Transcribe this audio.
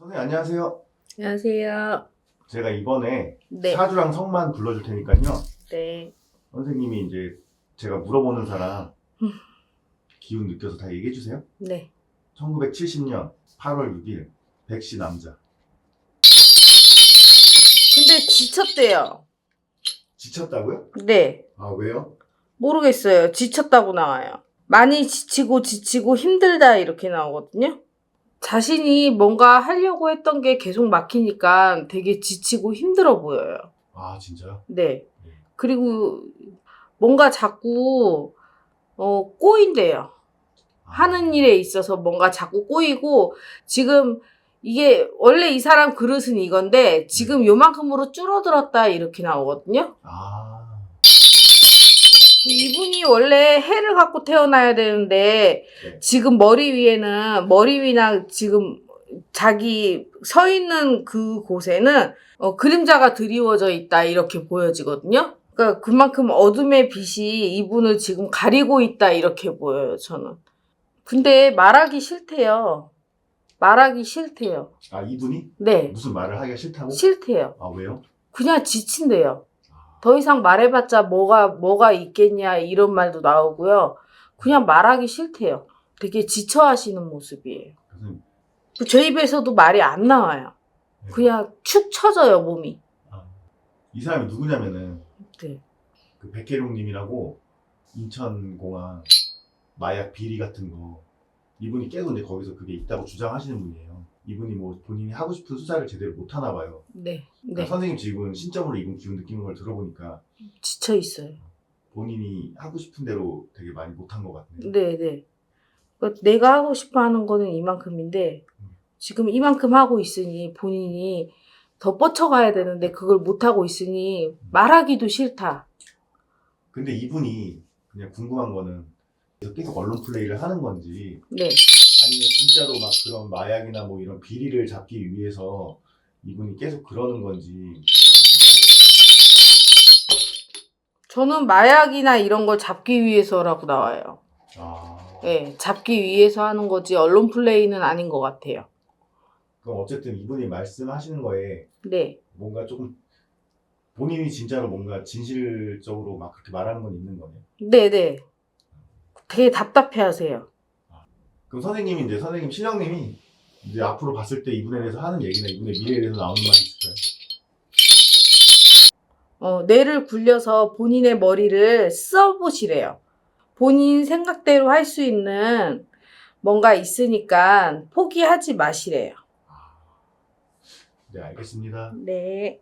선생님 안녕하세요. 안녕하세요. 제가 이번에 네. 사주랑 성만 불러줄 테니까요. 네. 선생님이 이제 제가 물어보는 사람 음. 기운 느껴서 다 얘기해 주세요. 네. 1970년 8월 6일 백시 남자. 근데 지쳤대요. 지쳤다고요? 네. 아 왜요? 모르겠어요. 지쳤다고 나와요. 많이 지치고 지치고 힘들다 이렇게 나오거든요. 자신이 뭔가 하려고 했던 게 계속 막히니까 되게 지치고 힘들어 보여요. 아 진짜요? 네. 그리고 뭔가 자꾸 어, 꼬인대요. 아, 하는 일에 있어서 뭔가 자꾸 꼬이고 지금 이게 원래 이 사람 그릇은 이건데 지금 요만큼으로 줄어들었다 이렇게 나오거든요. 아 이분이 원래 해를 갖고 태어나야 되는데 네. 지금 머리 위에는 머리 위나 지금 자기 서 있는 그 곳에는 어, 그림자가 드리워져 있다 이렇게 보여지거든요. 그러니까 그만큼 어둠의 빛이 이분을 지금 가리고 있다 이렇게 보여요 저는. 근데 말하기 싫대요. 말하기 싫대요. 아 이분이 네, 무슨 말을 하기가 싫다고? 싫대요. 아 왜요? 그냥 지친대요. 아, 더 이상 말해봤자 뭐가 뭐가 있겠냐 이런 말도 나오고요. 그냥 말하기 싫대요. 되게 지쳐 하시는 모습이에요. 선생님 그제 입에서도 말이 안 나와요. 네. 그냥 축 처져요 몸이. 아, 이 사람이 누구냐면은 네. 그 백혜룡님이라고 인천공항 마약 비리 같은 거 이분이 계속 이제 거기서 그게 있다고 주장하시는 분이에요. 이분이 뭐 본인이 하고 싶은 수사를 제대로 못 하나 봐요. 네, 그러니까 네, 선생님 지금 신점으로 이분 기운 느끼는 걸 들어보니까 지쳐 있어요. 본인이 하고 싶은 대로 되게 많이 못한 것 같네요. 네, 네. 그러니까 내가 하고 싶어 하는 거는 이만큼인데 지금 이만큼 하고 있으니 본인이 더 뻗쳐가야 되는데 그걸 못 하고 있으니 말하기도 싫다. 근데 이분이 그냥 궁금한 거는 계속 언론 플레이를 하는 건지 네, 아니면 진짜로 막 그런 마약이나 뭐 이런 비리를 잡기 위해서 이분이 계속 그러는 건지 저는 마약이나 이런 걸 잡기 위해서라고 나와요. 아 네, 잡기 위해서 하는 거지 언론 플레이는 아닌 것 같아요. 그럼 어쨌든 이분이 말씀하시는 거에 네, 뭔가 조금 본인이 진짜로 뭔가 진실적으로 막 그렇게 말하는 건 있는 거네요. 네, 네. 되게 답답해 하세요. 그럼 선생님이 이제 선생님 신령님이 이제 앞으로 봤을 때 이분에 대해서 하는 얘기나 이분의 미래에 대해서 나오는 말이 있을까요? 어, 뇌를 굴려서 본인의 머리를 써보시래요. 본인 생각대로 할 수 있는 뭔가 있으니까 포기하지 마시래요. 네 알겠습니다. 네.